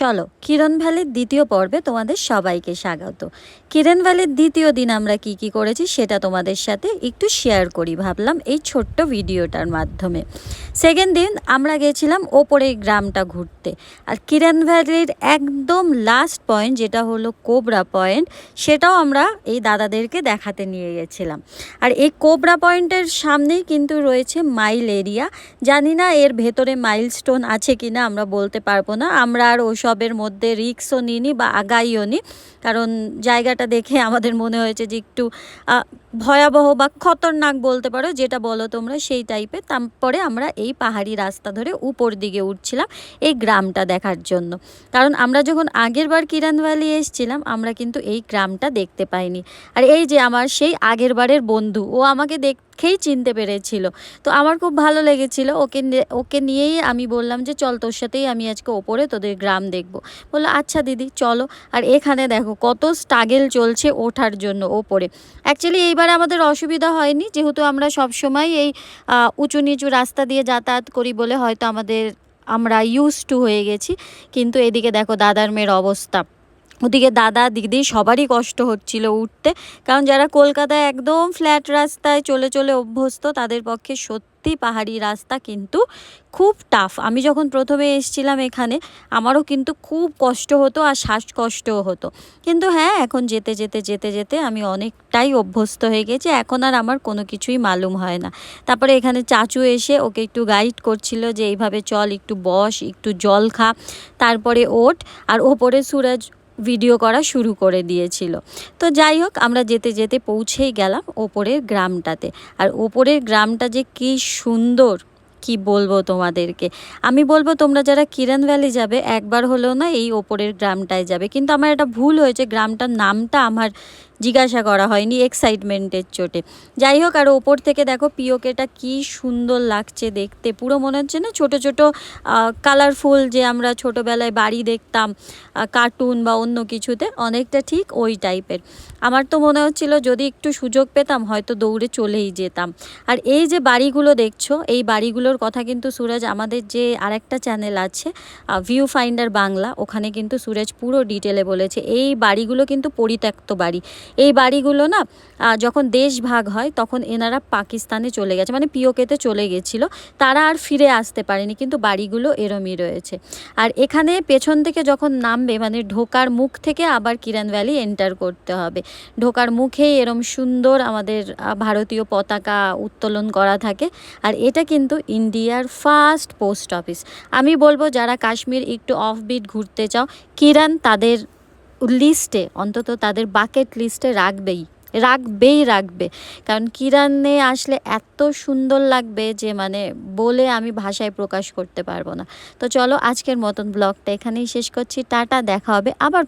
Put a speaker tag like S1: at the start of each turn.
S1: চলো, কিরণ ভ্যালির দ্বিতীয় পর্বে তোমাদের সবাইকে স্বাগত। কিরণ ভ্যালির দ্বিতীয় দিন আমরা কি কি করেছি সেটা তোমাদের সাথে একটু শেয়ার করি ভাবলাম এই ছোট্ট ভিডিওটার মাধ্যমে। সেকেন্ড দিন আমরা গেছিলাম ওপরে গ্রামটা ঘুরতে। আর কিরণ ভ্যালির একদম লাস্ট পয়েন্ট যেটা হলো কোবরা পয়েন্ট সেটাও আমরা এই দাদাদেরকে দেখাতে নিয়ে গেছিলাম। আর এই কোবরা পয়েন্টের সামনেই কিন্তু রয়েছে মাইল এরিয়া জানি না এর ভেতরে মাইলস্টোন আছে কি না আমরা বলতে পারব না। আমরা আর ওসবের মধ্যে রিক্সও নিইনি বা আগাইও নি কারণ জায়গাটা দেখে আমাদের মনে হয়েছে যে একটু ভয়াবহ বা খতরনাক বলতে পারো, যেটা বলো তোমরা সেই টাইপের তারপরে আমরা এই পাহাড়ি রাস্তা ধরে উপর দিকে উঠছিলাম এই গ্রামটা দেখার জন্য। কারণ আমরা যখন আগের বার কিরান ভ্যালি এসেছিলাম, আমরা কিন্তু এই গ্রামটা দেখতে পাইনি। আর এই যে আমার সেই আগের বারের বন্ধু, ও আমাকে দেখ দেখেই চিনতে পেরেছিল। তো আমার খুব ভালো লেগেছিল, ওকে ওকে নিয়েই আমি বললাম যে, চল তোর সাথেই আমি আজকে ওপরে তোদের গ্রাম দেখব। বলল আচ্ছা দিদি, চলো। আর এখানে দেখো কত স্ট্রাগেল চলছে ওঠার জন্য ওপরে। অ্যাকচুয়ালি এইবারে আমাদের অসুবিধা হয়নি। যেহেতু আমরা সবসময় এই উঁচু নিচু রাস্তা দিয়ে যাতায়াত করি বলে হয়তো আমাদের, আমরা ইউজ টু হয়ে গেছি। কিন্তু এদিকে দেখো দাদার মেয়ের অবস্থা। ওদিকে দাদা, দিদি সবারই কষ্ট হচ্ছিল উঠতে। কারণ যারা কলকাতায় একদম ফ্ল্যাট রাস্তায় চলে চলে অভ্যস্ত, তাদের পক্ষে সত্যি পাহাড়ি রাস্তা কিন্তু খুব টাফ আমি যখন প্রথমে এসেছিলাম এখানে, আমারও কিন্তু খুব কষ্ট হতো আর শ্বাসকষ্টও হতো। কিন্তু হ্যাঁ এখন যেতে যেতে যেতে যেতে আমি অনেকটাই অভ্যস্ত হয়ে গেছি, এখন আর আমার কোনো কিছুই মালুম হয় না। তারপরে এখানে চাচু এসে ওকে একটু গাইড করছিল যে, এইভাবে চল, একটু বস, একটু জল খা। তারপরে ওঠ, আর ওপরে সুরজ ভিডিও করা শুরু করে দিয়েছিল। তো যাই হোক, আমরা যেতে যেতে পৌঁছেই গেলাম ওপরের গ্রামটাতে। আর ওপরের গ্রামটা যে কি সুন্দর, কি বলব তোমাদেরকে? আমি বলব তোমরা যারা কিরণ ভ্যালি যাবে, একবার হলেও না এই ওপরের গ্রামটায় যাবে। কিন্তু আমার এটা ভুল হয়েছে, গ্রামটার নামটা আমার জিজ্ঞাসা করা হয়নি এক্সাইটমেন্টের চোটে। যাই হোক, আর ওপর থেকে দেখো পিওকেটা কি সুন্দর লাগছে দেখতে। পুরো মনে হচ্ছে না ছোট ছোট কালারফুল যে আমরা ছোটোবেলায় বাড়ি দেখতাম কার্টুন বা অন্য কিছুতে, অনেকটা ঠিক ওই টাইপের আমার তো মনে হচ্ছিল যদি একটু সুযোগ পেতাম, হয়তো দৌড়ে চলেই যেতাম। আর এই যে বাড়িগুলো দেখছ, এই বাড়িগুলোর কথা কিন্তু সুরজ, আমাদের যে আরেকটা চ্যানেল আছে ভিউ ফাইন্ডার বাংলা, ওখানে কিন্তু সুরজ পুরো ডিটেলে বলেছে, এই বাড়িগুলো কিন্তু পরিত্যক্ত বাড়ি। এই বাড়িগুলো না যখন দেশ ভাগ হয়, তখন এনারা পাকিস্তানে চলে গেছে মানে পিওকেতে চলে গেছিল। তারা আর ফিরে আসতে পারেনি, কিন্তু বাড়িগুলো এরমই রয়েছে। আর এখানে পেছন থেকে যখন নামবে মানে ঢোকার মুখ থেকে আবার কিরণ ভ্যালি এন্টার করতে হবে। ঢোকার মুখেই এরম সুন্দর আমাদের ভারতীয় পতাকা উত্তোলন করা থাকে। আর এটা কিন্তু ইন্ডিয়ার ফার্স্ট পোস্ট অফিস। আমি বলব, যারা কাশ্মীর একটু অফবিট ঘুরতে চাও কিরান তাদের লিস্টে, অন্তত তাদের বাকেট লিস্টে রাখবেই। রাখবেই রাখবে। কারণ কিরানে আসলে এত সুন্দর লাগবে যে মানে বলে আমি ভাষায় প্রকাশ করতে পারব না। তো চলো আজকের মতন ব্লগটা এখানেই শেষ করছি। টাটা, দেখা হবে আবার